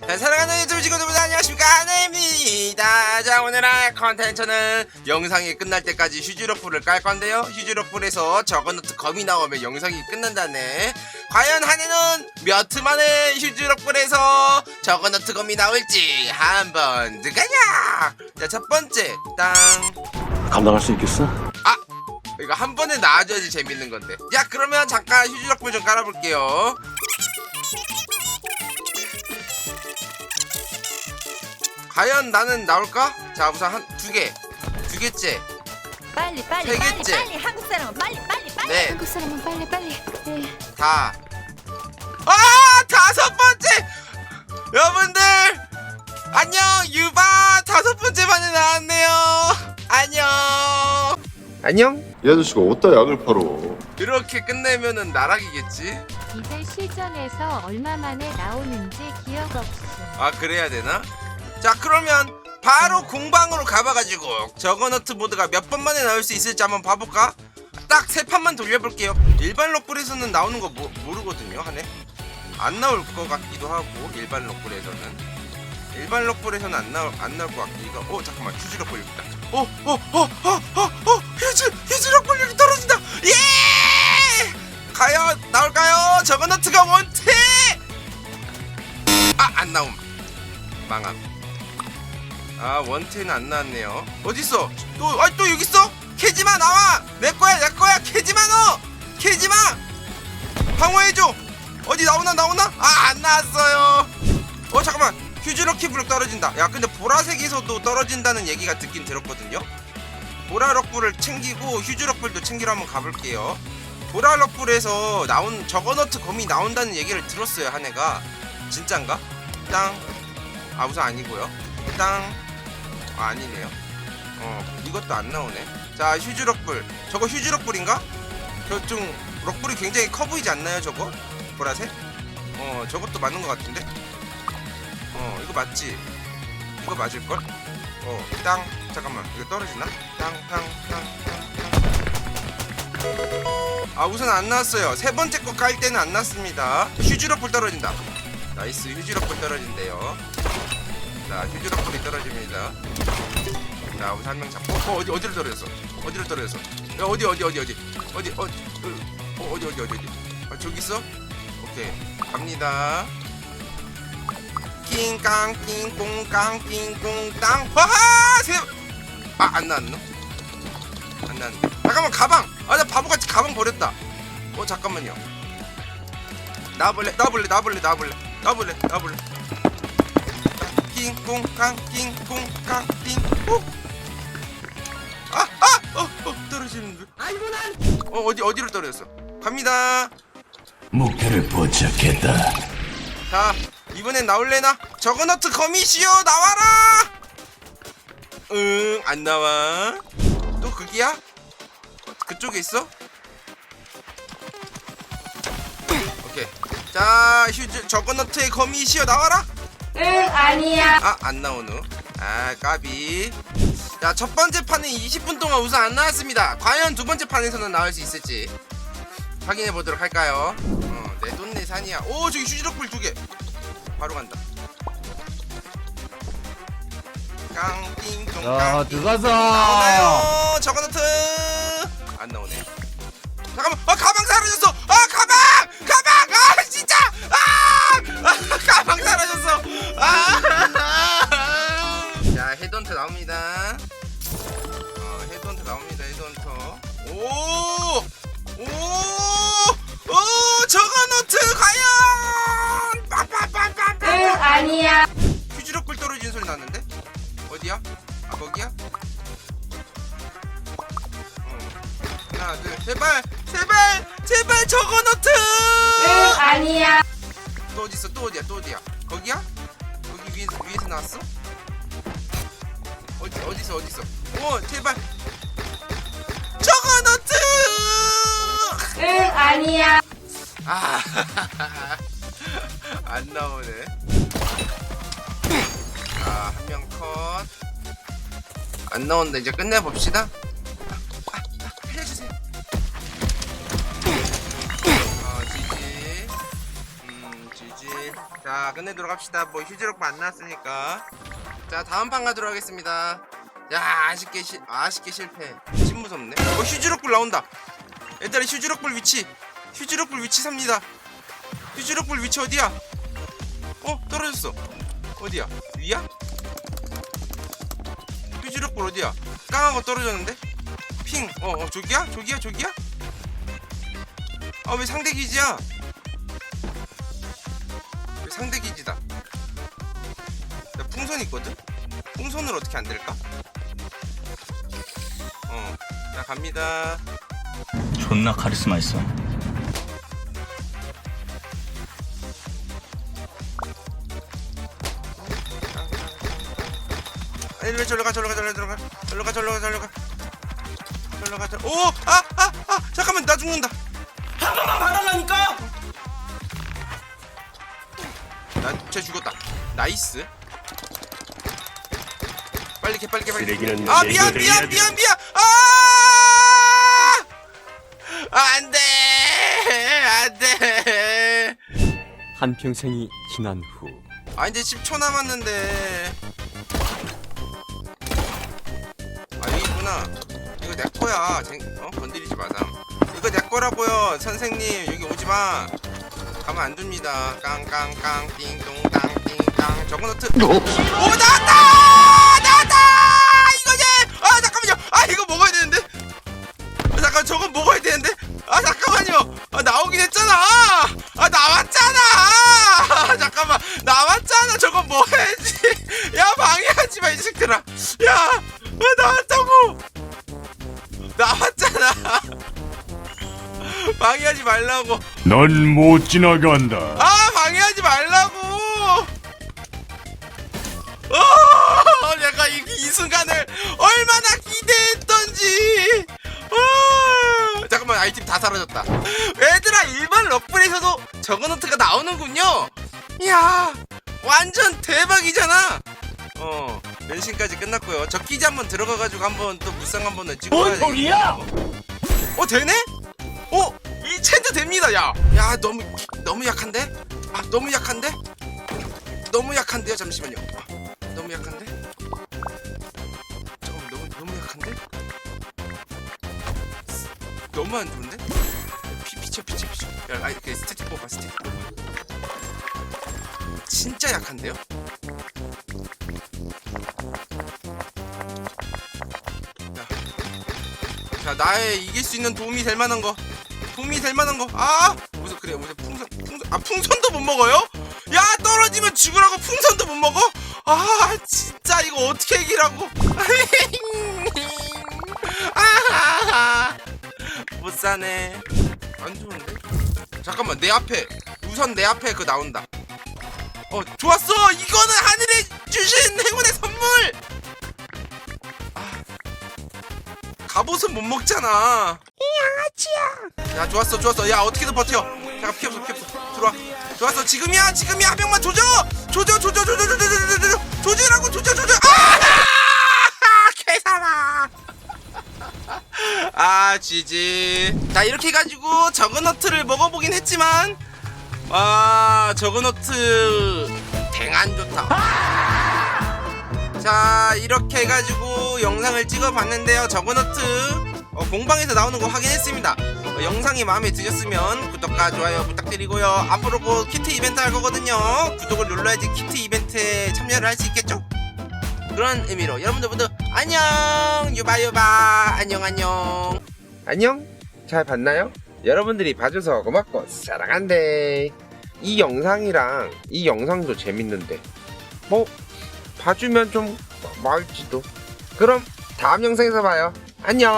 자, 사랑하는 유튜브 친구들 안녕하십니까 하나입니다 자 오늘 할 컨텐츠는 영상이 끝날 때까지 휴지로프를 깔 건데요 휴지로프에서 저거너트 검이 나오면 영상이 끝난다네 과연 한해는 몇회 만에 휴지로프에서 저거너트 검이 나올지 한번 들어가자 자 첫 번째 땅 감당할 수 있겠어? 아! 이거 한 번에 나와줘야지 재밌는 건데. 야, 그러면 잠깐 휴지력불 좀 깔아볼게요. 과연 나는 나올까? 자, 우선 한 두 개. 두 개째. 빨리 빨리 세 빨리 개째. 빨리 한국 사람은 빨리 빨리 빨리 네. 한국 사람은 빨리 빨리 네. 다. 아! 다섯 번째! 여러분들! 안녕! 유바! 다섯 번째 반에 나왔네요! 안녕! 안녕? 이 아저씨가 어디다 약을 팔어? 이렇게 끝내면은 나락이겠지? 이제 실전에서 얼마 만에 나오는지 기억 없음. 아 그래야 되나? 자 그러면 바로 공방으로 가봐가지고 저거너트 모드가 몇 번 만에 나올 수 있을지 한번 봐볼까? 딱 세 판만 돌려볼게요. 일반 록불에서는 나오는 거 모, 모르거든요 한해. 안 나올 것 같기도 하고 일반 록불에서는. 일반 록불에서는 안 나올 안 나올 것 같기도 하고. 어 잠깐만 휴지 록불 여기 있다. 어 어 어 어어어 휴지 휴지 록불 여기 떨어진다! 예! 과연 나올까요? 저거너트가 원태 아안 나옴. 망함. 아 원태는 안 나왔네요. 어딨어? 또, 아, 또 여기 있어? 캐지마 나와! 내 거야, 내 거야! 캐지마 너! 캐지마! 방어해줘! 어디 나오나 나오나? 아, 안 나왔어요. 어, 잠깐만. 휴즈럭키 블록 떨어진다. 야, 근데 보라색에서도 떨어진다는 얘기가 듣긴 들었거든요. 보라럭불을 챙기고 휴즈럭불도 챙기러 한번 가볼게요. 보라럭불에서 나온 저거너트 검이 나온다는 얘기를 들었어요, 한 해가. 진짠가? 땅. 아 우선 아니고요 땅 아, 아니네요 어 이것도 안 나오네 자 휴즈 럭불 저거 휴즈 럭불인가? 저좀 럭불이 굉장히 커 보이지 않나요 저거? 보라색? 어 저것도 맞는 것 같은데? 어 이거 맞지? 이거 맞을걸? 어땅 잠깐만 이거 떨어지나? 땅땅땅땅땅아 우선 안 나왔어요 세 번째 거 깔 때는 안 났습니다 휴즈럭불 떨어진다 나이스 휴지 럭불 떨어진대요 자 휴지럭불이 떨어집니다. 자 우선 한명 잡고. 어 어디 어디로 떨어졌어? 어디로 떨어졌어? 야 어디 어디 어디 어디? 어디 어, 어 어디 어디 어디 어디? 아 저기 있어? 오케이. 갑니다. 낑깡 낑꽁깡 낑꽁땅 와하 세 아 안 나왔노 안 나왔네 잠깐만 가방! 아 나 바보같이 가방 버렸다. 어 잠깐만요. 나볼래 나볼래 나볼래 나볼래 나볼래 나볼래 낑꽁깡 낑꽁깡 낑꽁 아아 어, 어 떨어지는 듯어 어디 어디로 떨어졌어? 갑니다. 목표를 포착했다. 자 이번엔 나올래나? 저거너트 거미시오 나와라! 응안 나와. 또 그기야? 어, 그쪽에 있어? 오케이. 자 휴즈 저거너트의 거미시오 나와라 응 아니야. 아 안 나오누 아 까비. 자 첫 번째 판은 20분 동안 우선 안 나왔습니다. 과연 두 번째 판에서는 나올 수 있을지 확인해 보도록 할까요? 어 내 돈내 산이야. 오 저기 휴지럭불 두개. 바로 간다. 깡띵동 야 들어가서. 나오나요? 저거 너트. 안 나오네. 잠깐만. 아 가방 사라졌어 아 자 헤드헌터 나옵니다. 어 헤드헌터 나옵니다 헤드헌터. 오 오 오! 저거너트 과연! 빵빵빵빵빵 응 아니야. 휴지럭불 떨어지는 소리 났는데? 어디야? 아 거기야? 어. 하나 둘 제발! 제발! 제발 저거너트! 응 아니야. 또 어디 있어? 또 어디야? 또 어디야? 거기야? 위에서 나왔어? 어디 어디서 어디서? 어 제발. 저거 너트! 응 아니야. 아 안 나오네. 아 한 명 컷. 안 나온다 이제 끝내봅시다 자자 끝내도록 합시다. 뭐 휴지력도 안 나왔으니까. 자 다음 판 가도록 하겠습니다. 야 아쉽게 시, 아쉽게 실패. 진 무섭네. 어 휴지력불 나온다. 얘들아 휴지력불 위치. 휴지력불 위치 삽니다. 휴지력불 위치 어디야? 어? 떨어졌어. 어디야? 위야? 휴지력불 어디야? 깡하고 떨어졌는데? 핑. 어어 저기야? 저기야? 저기야? 아 왜 상대 기지야? 왜 상대 기지다 풍선 있거든? 풍선을 어떻게 안 될까? 어, 자 갑니다. 존나 카리스마 있어. 아니 왜 저러 가 저러 가 저러 가 저러 가 저러 가 저러 가 저러 가 저러 오! 아! 아! 아! 잠깐만 나 죽는다. 한 번만 봐달라니까! 나쟤 죽었다. 나이스. 빨리 개 빨리 개 빨리 쓰레기는 아 내가 미안 내야 미안 돼. 미안 미안! 아! 안돼! 안돼! 한평생이 지난 후아 이제 10초 남았는데. 아 여기구나. 이거 내 거야. 쟁, 어? 건드리지 마삼 이거 내 거라고요 선생님. 여기 오지 마 가면 안 둡니다. 깡깡깡 띵동땅 띵땅 저거 너트 오 나왔다! 나왔다! 이거지 아 잠깐만요. 아 이거 먹어야 되는데. 아, 잠깐 저건 먹어야 되는데. 아 잠깐만요. 아 나오긴 했잖아. 아 나왔잖아. 아, 잠깐만. 나왔잖아. 저건 먹어야지? 야 방해하지 마이 새끼들아. 야 아, 나왔다고. 나왔잖아. 방해하지 말라고 넌 못 지나간다. 아 방해하지 말라고. 어, 내가 이, 이 순간을 얼마나 기대했던지. 어, 잠깐만 아이템 다 사라졌다. 얘들아 일반 럭블에서도 저거노트가 나오는군요. 이야 완전 대박이잖아. 어 변신까지 끝났고요. 저 기지 한번 들어가가지고 한번 또 무쌍 한번 찍어야 되겠다 어 되네? 어? 이 챈드 됩니다 야! 야 너무 너무 약한데? 아 너무 약한데? 너무 약한데요 잠시만요 아, 너무 약한데? 잠깐만 너무 너무 약한데? 너무 안 좋은데? 피 피쳐 피쳐 피쳐 야 아이 그 스태틱 뽑아 스태틱 뽑아 진짜 약한데요? 자, 자 나의 이길 수 있는 도움이 될 만한 거 도움이 될 만한 거. 아! 무슨 그래. 무슨 풍선 풍선 아 풍선도 못 먹어요? 야, 떨어지면 죽으라고 풍선도 못 먹어? 아, 진짜 이거 어떻게 이기라고? 아! 못 사네. 안 좋은데? 잠깐만. 내 앞에 우선 내 앞에 그 나온다. 어, 좋았어. 이거는 하늘에 주신 행운의 선물. 아. 갑옷은 못 먹잖아. 아치야. 야 좋았어 좋았어. 야 어떻게든 버텨. 잠깐 피 없어 피 없어. 들어와. 좋았어 지금이야 지금이야 한 명만 조져. 조져 조져 조져 조져 조져 조져 조져라고 조져 조져. 아! 개사라. 아 지지. 자 이렇게 해가지고 저그너트를 먹어보긴 했지만 아 저그너트 댕안 좋다. 자 이렇게 해가지고 영상을 찍어봤는데요 저그너트 공방에서 나오는 거 확인했습니다. 어, 영상이 마음에 드셨으면 구독과 좋아요 부탁드리고요. 앞으로 곧 키트 이벤트 할 거거든요. 구독을 눌러야지 키트 이벤트에 참여를 할 수 있겠죠? 그런 의미로 여러분들 모두 안녕! 유바유바! 안녕 안녕! 안녕? 잘 봤나요? 여러분들이 봐줘서 고맙고 사랑한대. 이 영상이랑 이 영상도 재밌는데. 뭐 봐주면 좀 말지도. 그럼 다음 영상에서 봐요. 안녕